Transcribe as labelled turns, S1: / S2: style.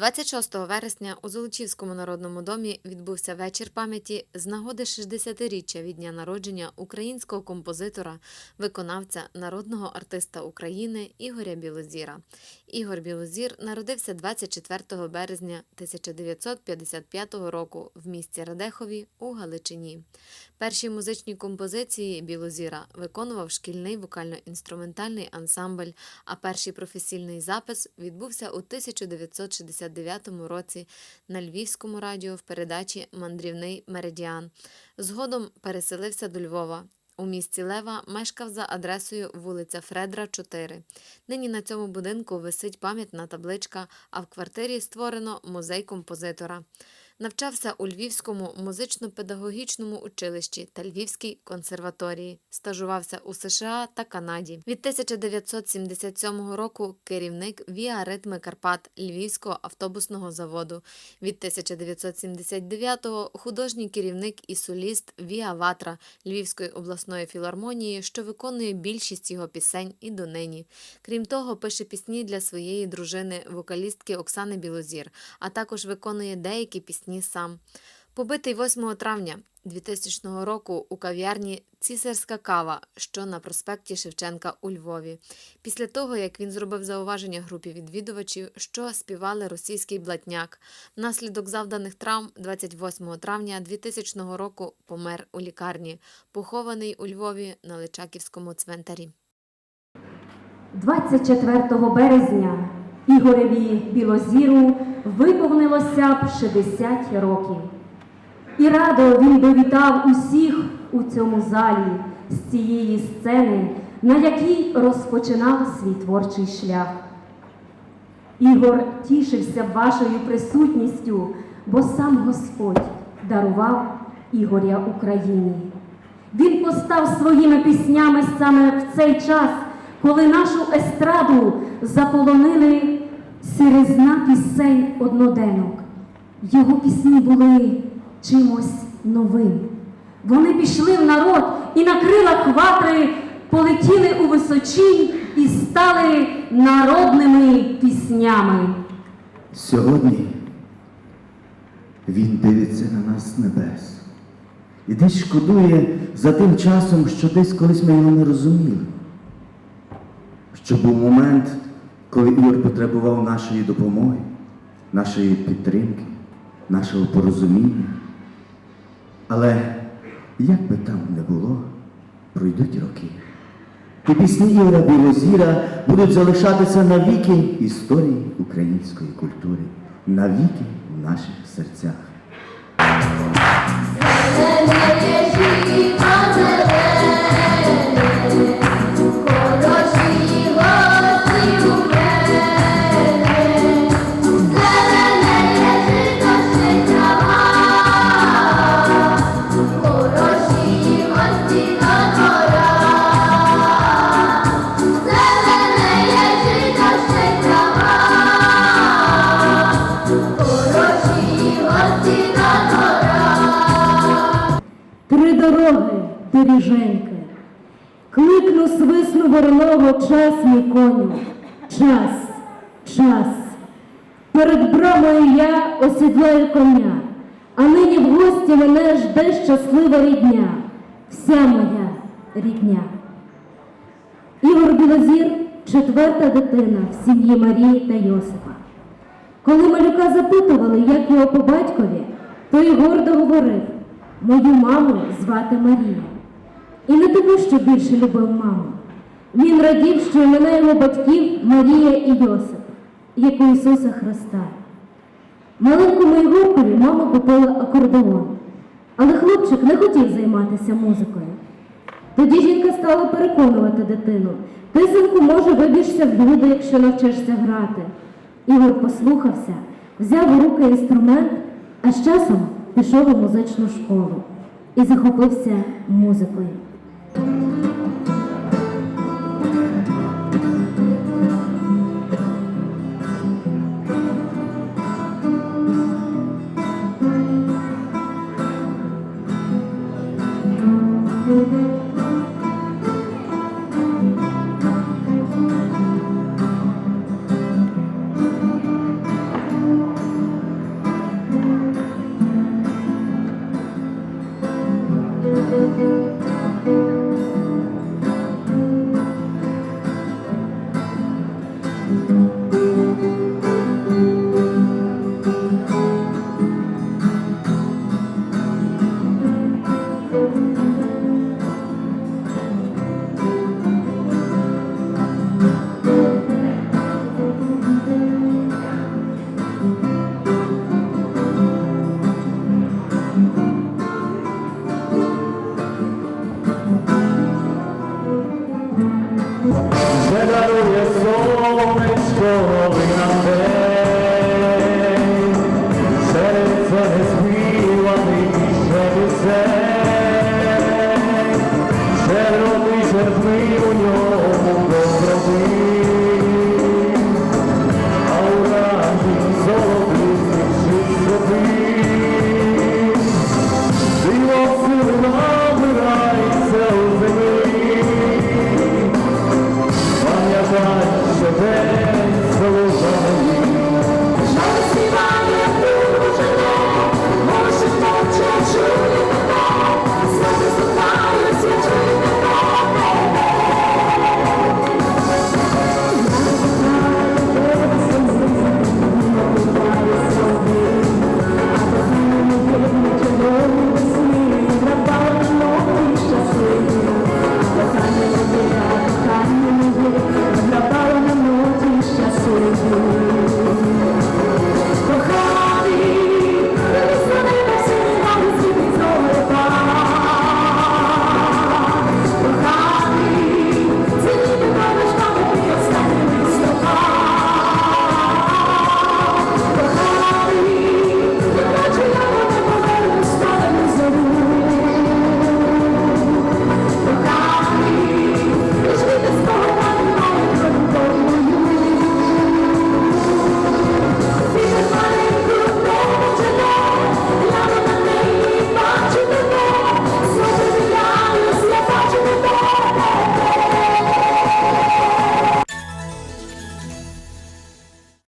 S1: 26 вересня у Золочівському народному домі відбувся вечір пам'яті з нагоди 60-річчя від дня народження українського композитора, виконавця, народного артиста України Ігоря Білозіра. Ігор Білозір народився 24 березня 1955 року в місті Радехові у Галичині. Перші музичні композиції Білозіра виконував шкільний вокально-інструментальний ансамбль, а перший професійний запис відбувся у 1969 році на Львівському радіо в передачі Мандрівний меридіан. Згодом переселився до Львова. У місті Лева мешкав за адресою вулиця Фредра, 4. Нині на цьому будинку висить пам'ятна табличка, а в квартирі створено музей композитора. Навчався у Львівському музично-педагогічному училищі та Львівській консерваторії. Стажувався у США та Канаді. Від 1977 року керівник Віа Ритми Карпат Львівського автобусного заводу. Від 1979-го художній керівник і соліст Віа Ватра Львівської обласної філармонії, що виконує більшість його пісень і донині. Крім того, пише пісні для своєї дружини, вокалістки Оксани Білозір, а також виконує деякі пісні сам. Побитий 8 травня 2000 року у кав'ярні Цісарська кава, що на проспекті Шевченка у Львові. Після того, як він зробив зауваження групі відвідувачів, що співали російський блатняк, внаслідок завданих травм 28 травня 2000 року помер у лікарні, похований у Львові на Личаківському цвинтарі.
S2: 24 березня Ігореві Білозіру виповнилося б 60 років. І радо він би вітав усіх у цьому залі з цієї сцени, на якій розпочинав свій творчий шлях. Ігор тішився вашою присутністю, бо сам Господь дарував Ігоря Україні. Він постав своїми піснями саме в цей час, коли нашу естраду заполонили сиризна пісень одноденок. Його пісні були чимось новим. Вони пішли в народ і на крилах ватри полетіли у височінь і стали народними піснями.
S3: Сьогодні він дивиться на нас з небес і десь шкодує за тим часом, що десь колись ми його не розуміли. Що був момент, коли Ігор потребував нашої допомоги, нашої підтримки, нашого порозуміння. Але як би там не було, пройдуть роки. І пісні Ігоря Білозіра будуть залишатися навіки історії української культури, навіки в наших серцях.
S2: Дороги, кликну свисну горлово час мій коню, час, час. Перед брамою я осідлаю коня, а нині в гості мене жде щаслива рідня, вся моя рідня. Ігор Білозір четверта дитина в сім'ї Марії та Йосипа. Коли малюка запитували, як його по батькові, той гордо говорив, мою маму звати Марія. І не тому, що більше любив маму. Він радів, що імена його батьків Марія і Йосип, як у Ісуса Христа. Маленькому Ігоркові мама купила акордеон, але хлопчик не хотів займатися музикою. Тоді жінка стала переконувати дитину, ти, синку, може, виб'єшся в люди, якщо навчишся грати. Ігор послухався, взяв у руки інструмент, а з часом пішов у музичну школу і захопився музикою.
S4: Thank you. Моє сонечко серце не співаний ще пісень, ще у ньому доброти.